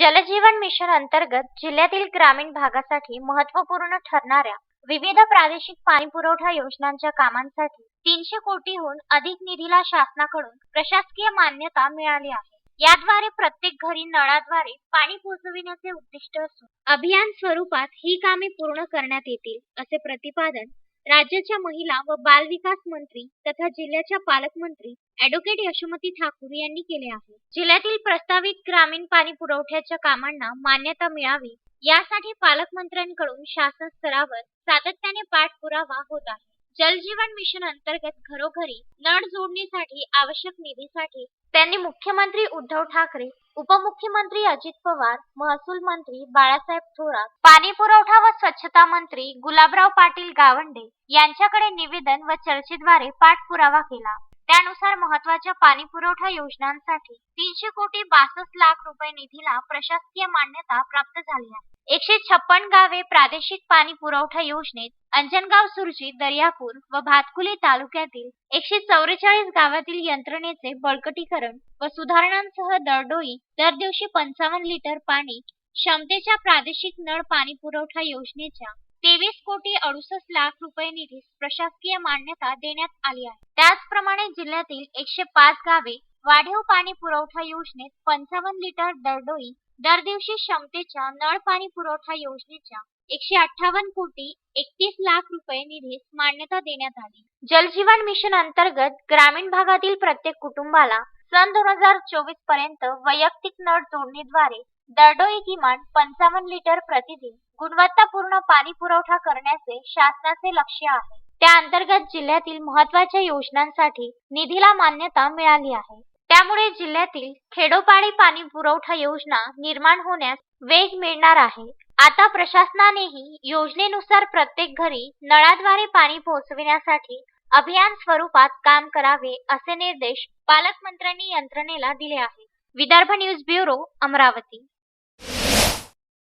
जलजीवन mission अंतर्गत जिल्ह्यातील ग्रामीण भागासाठी महत्त्वपूर्ण ठरणाऱ्या विविध प्रादेशिक पाणी पुरवठा योजनांच्या कामांसाठी तीनशे कोटीहून अधिक निधीला शासनाकडून प्रशासकीय मान्यता मिळाली आहे. याद्वारे प्रत्येक घरी नळाद्वारे पाणी पोहोचविण्याचे उद्दिष्ट असून अभियान स्वरूपात ही कामे पूर्ण करण्यात येतील असे प्रतिपादन राज्याच्या महिला व बाल विकास मंत्री तथा जिल्ह्याच्या पालकमंत्री अॅडव्होकेट यशोमती ठाकूर यांनी केले आहे. जिल्ह्यातील प्रस्तावित ग्रामीण पाणी पुरवठ्याच्या कामांना मान्यता मिळावी यासाठी पालकमंत्र्यांकडून शासन स्तरावर सातत्याने पाठपुरावा होत आहे. जलजीवन मिशन अंतर्गत घरोघरी नळ जोडणीसाठी आवश्यक निधीसाठी त्यांनी मुख्यमंत्री उद्धव ठाकरे उपमुख्यमंत्री अजित पवार महसूल मंत्री बाळासाहेब थोरात पाणी पुरवठा व स्वच्छता मंत्री गुलाबराव पाटील गावंडे यांच्याकडे निवेदन व चर्चेद्वारे पाठपुरावा केला. त्यानुसार महत्त्वाच्या पाणी पुरवठा योजनांसाठी तीनशे कोटी बासष्ट लाख रुपये निधीला प्रशासकीय मान्यता प्राप्त झाली आहे. एकशे छप्पन गावे प्रादेशिक पाणी पुरवठा योजनेत अंजनगाव सुरजी दर्यापूर व भातकुली तालुक्यातील एकशे चौवेचाळीस गावातील यंत्रणेचे बळकटीकरण व सुधारणांसह दरडोई दर दिवशी पंचावन्न लिटर पाणी क्षमतेच्या प्रादेशिक नळ पाणी पुरवठा योजनेच्या तेवीस कोटी अडुसष्ट लाख रुपये निधीस प्रशासकीय मान्यता देण्यात आली आहे. त्याचप्रमाणे जिल्ह्यातील एकशे पाच गावे वाढीव पाणी पुरवठा योजनेत पंचावन्न लिटर दरडोई दर दिवशी क्षमतेच्या नळ पाणी पुरवठा योजनेच्या एकशे अठ्ठावन्न कोटी एकतीस लाख रुपये निधीस मान्यता देण्यात आली. जलजीवन मिशन अंतर्गत ग्रामीण भागातील प्रत्येक कुटुंबाला सन दोन हजार चोवीसपर्यंत वैयक्तिक नळ जोडणीद्वारे दरडोई किमान पंचावन्न लिटर प्रतिदिन गुणवत्तापूर्ण पाणी पुरवठा करण्याचे शासनाचे लक्ष्य आहे. त्या अंतर्गत जिल्ह्यातील महत्त्वाच्या योजनांसाठी निधीला मान्यता मिळाली आहे. त्यामुळे जिल्ह्यातील खेडोपाडी पाणी पुरवठा योजना निर्माण होण्यास वेग मिळणार आहे. आता प्रशासनानेही योजनेनुसार प्रत्येक घरी नळाद्वारे पाणी पोहोचविण्यासाठी अभियान स्वरूपात काम करावे असे निर्देश पालकमंत्र्यांनी यंत्रणेला दिले आहेत. Vidarbha news bureau Amravati.